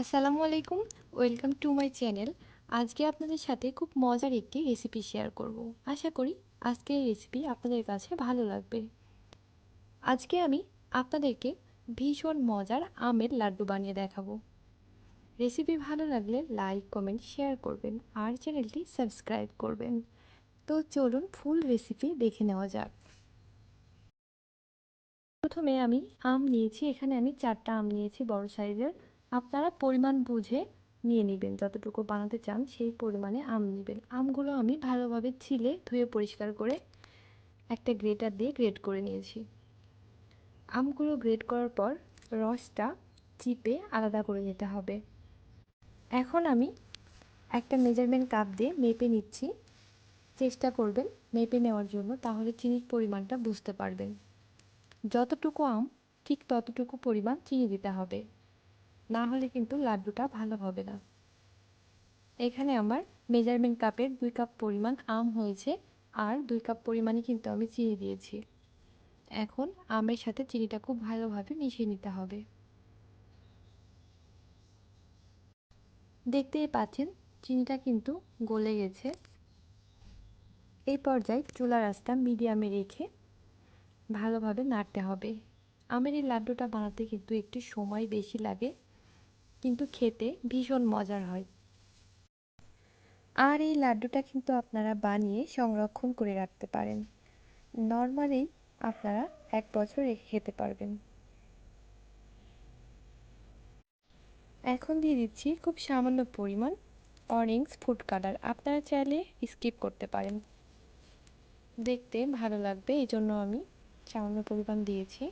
আসসালামু আলাইকুম, welcome to my channel. আজকে আপনাদের সাথে খুব মজার একটি রেসিপি শেয়ার করব। আশা করি আজকের রেসিপি আপনাদের কাছে ভালো লাগবে। আজকে আমি আপনাদেরকে ভীষণ মজার আমের লাড্ডু বানিয়ে দেখাবো। রেসিপি ভালো লাগলে লাইক, কমেন্ট, শেয়ার করবেন আর চ্যানেলটি সাবস্ক্রাইব করবেন। তো চলুন ফুল রেসিপি দেখে নেওয়া যাক। প্রথমে আমি আম নিয়েছি, এখানে আমি চারটা আম নিয়েছি, বড় সাইজের। আপনারা পরিমাণ বুঝে নিয়ে নেবেন। যতটুকু বানাতে চান সেই পরিমাণে আম নেবেন। আমগুলো আমি ভালোভাবে ছিলে, ধুয়ে পরিষ্কার করে একটা গ্রেটার দিয়ে গ্রেট করে নিয়েছি। আমগুলো গ্রেট করার পর রসটা চিপে আলাদা করে নিতে হবে। এখন আমি একটা মেজারমেন্ট কাপ দিয়ে মেপে নিচ্ছি। চেষ্টা করবেন মেপে নেওয়ার জন্য, তাহলে চিনির পরিমাণটা বুঝতে পারবেন। যতটুকু আম, ঠিক ততটুকু পরিমাণ চিনি দিতে হবে। না হলে কিন্তু লাড্ডুটা ভালো হবে না। এখানে আমার মেজারমেন্ট কাপের দুই কাপ পরিমাণ আম হয়েছে আর দুই কাপ পরিমাণে কিন্তু আমি চিনি দিয়েছি। এখন আমের সাথে চিনিটা খুব ভালোভাবে মিশিয়ে নিতে হবে। দেখতেই পাচ্ছেন, চিনিটা কিন্তু গলে গেছে। এই পর্যায়ে চুলা রাস্তা মিডিয়ামে রেখে ভালোভাবে নাড়তে হবে। আমের এই লাড্ডুটা বানাতে কিন্তু একটু সময় বেশি লাগে। কিন্তু খেতে ভীষণ মজার হয়। আর এই লাড্ডুটা কিন্তু আপনারা বানিয়ে সংরক্ষণ করে রাখতে পারেন। নর্মালি আপনারা এক বছর রেখে খেতে পারবেন। এখন দিয়ে দিচ্ছি খুব সামান্য পরিমাণ অরেঞ্জ ফুড কালার। আপনারা চাইলে স্কিপ করতে পারেন। দেখতে ভালো লাগবে এই জন্য আমি সামান্য পরিমাণ দিয়েছি।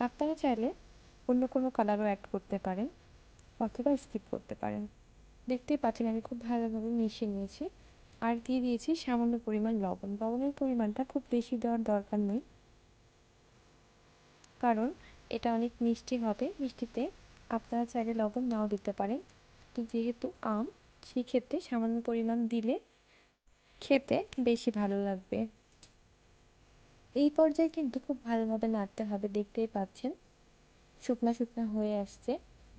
আপনারা চাইলে অন্য কোনো কালারও অ্যাড করতে পারেন অথবা স্কিপ করতে পারেন। দেখতেই পাচ্ছেন আমি খুব ভালোভাবে মিশিয়ে নিয়েছি। আর দিয়ে দিয়েছি সামান্য পরিমাণ লবণ। লবণের পরিমাণটা খুব বেশি দেওয়ার দরকার নেই। কারণ এটা অনেক মিষ্টি হবে। মিষ্টিতে আপনারা চাইলে লবণ নাও দিতে পারেন। তো যেহেতু আম, সেক্ষেত্রে সামান্য পরিমাণ দিলে খেতে বেশি ভালো লাগবে। এই পর্যায়ে কিন্তু খুব ভালোভাবে নাড়তে হবে, দেখতেই পাচ্ছেন। শুকনা শুকনা হয়ে আসছে।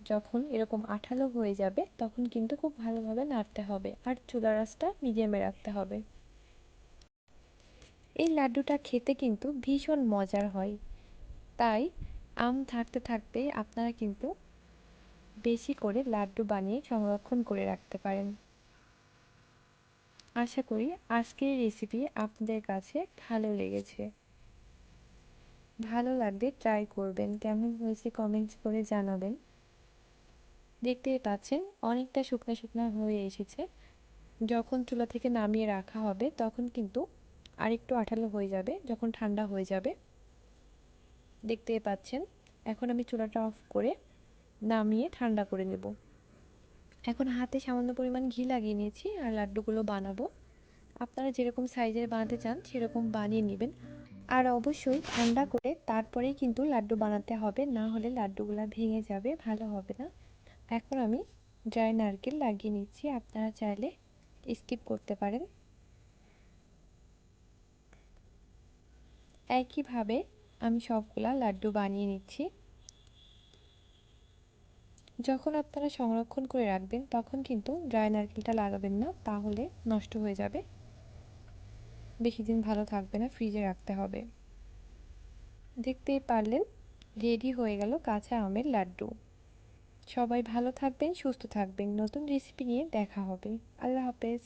যখন এরকম আঠালো হয়ে যাবে, তখন কিন্তু খুব ভালোভাবে নাড়তে হবে আর চুলা রাসটা মিডিয়ামে রাখতে হবে। এই লাড্ডুটা খেতে কিন্তু ভীষণ মজার হয়। তাই আম থাকতে থাকতে আপনারা কিন্তু বেশি করে লাড্ডু বানিয়ে সংরক্ষণ করে রাখতে পারেন। আশা করি আজকের রেসিপি আপনাদের কাছে ভালো লেগেছে। ভালো লাগবে ট্রাই করবেন। কেমন হয়েছে কমেন্টস করে জানাবেন। দেখতেই পাচ্ছেন, অনেকটা শুকনো শুকনো হয়ে এসেছে। যখন চুলা থেকে নামিয়ে রাখা হবে, তখন কিন্তু আরেকটু আঠালো হয়ে যাবে, যখন ঠান্ডা হয়ে যাবে। দেখতেই পাচ্ছেন, এখন আমি চুলাটা অফ করে নামিয়ে ঠান্ডা করে নেব। এখন হাতে সামান্য পরিমাণ ঘি লাগিয়ে নিয়েছি আর লাড্ডুগুলো বানাবো। আপনারা যেরকম সাইজের বানাতে চান, সেরকম বানিয়ে নেবেন। আর অবশ্যই ঠান্ডা করে তারপরেই কিন্তু লাড্ডু বানাতে হবে, না হলে লাড্ডুগুলো ভেঙে যাবে, ভালো হবে না। এখন আমি ড্রাই নারকেল লাগিয়ে নিচ্ছি, আপনারা চাইলে স্কিপ করতে পারেন। একইভাবে আমি সবগুলা লাড্ডু বানিয়ে নিচ্ছি। যখন আপনারা সংরক্ষণ করে রাখবেন, তখন কিন্তু ড্রাই নারকেলটা লাগাবেন না, তাহলে নষ্ট হয়ে যাবে। বেশি দিন ভালো থাকবে না ফ্রিজে রাখতে হবে। দেখতেই পারলেন রেডি হয়ে গেল কাঁচা আমের লাড্ডু। সবাই ভালো থাকবেন, সুস্থ থাকবেন। নতুন রেসিপি নিয়ে দেখা হবে। আল্লাহ হাফেজ।